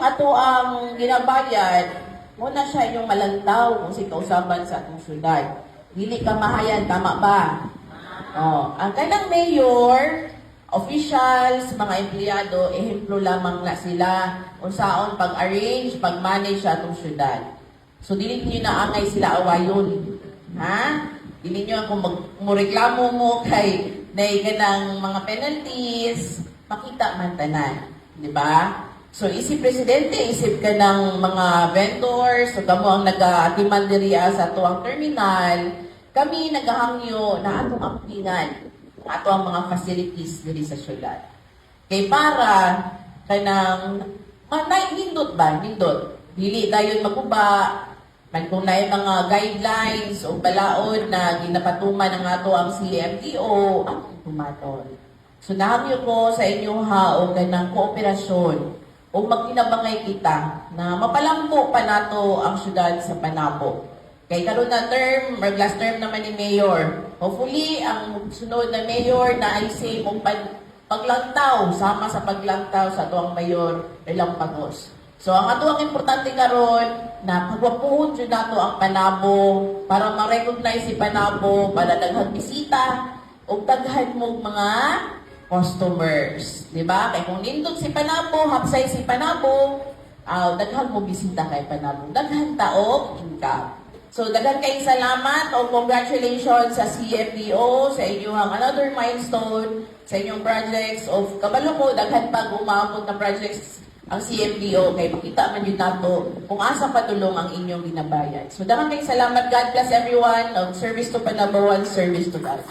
ato ang ginabayad, muna siya inyong malantaw kung si kausaban sa atong syudad. Dili ka mahayan, tama ba? Oh, ang kanang mayor, officials, mga empleyado, ehemplo lamang na sila kung saon pag-arrange, pag-manage sa atong syudad. So, dili niyo na angay sila awayon. Ha? Dili niyo kung mag mureklamo mo kay nay ganang mga penalties, makita man tanan. Di ba? So, isip presidente, isip ka ng mga vendors, so kamo ang nag-atiman diriya sa tuwang terminal, kami naghahangyo na atong ampingan ato ang mga facilities diri sa syudad. Kay para kanang manay nindot ba? Nindot. Dili dayon maguba man kung naay mga guidelines o balaod na ginapatuman ng ato ang CMDO ang tumaton. So nahangyo ko sa inyo ha o ganang kooperasyon o magtinabangay kita na mapalampo pa nato ang syudad sa Panabo. Kay karon na term, or last term naman ni Mayor. Hopefully, ang sunod na Mayor na ay kung pag, paglantaw, sama sa paglantaw sa atuang Mayor, ilang pagos. So, ang atuang importante karon na pagwapuhon jud nato ang Panabo para ma-recognize si Panabo para daghang bisita o daghan mo mga customers. Di ba? Kaya kung nindot si Panabo, hapsay si Panabo, uh, daghan mo bisita kay Panabo. Daghan taog income. So, daghan kayong salamat o congratulations sa CFDO, sa inyong another milestone, sa inyong projects of kabalo mo, daghan pag umabot na projects ang CFDO kay makita man yun nato kung asa patulong ang inyong ginabayad. So, daghan kayong salamat. God bless everyone. Service to pa number one, service to God.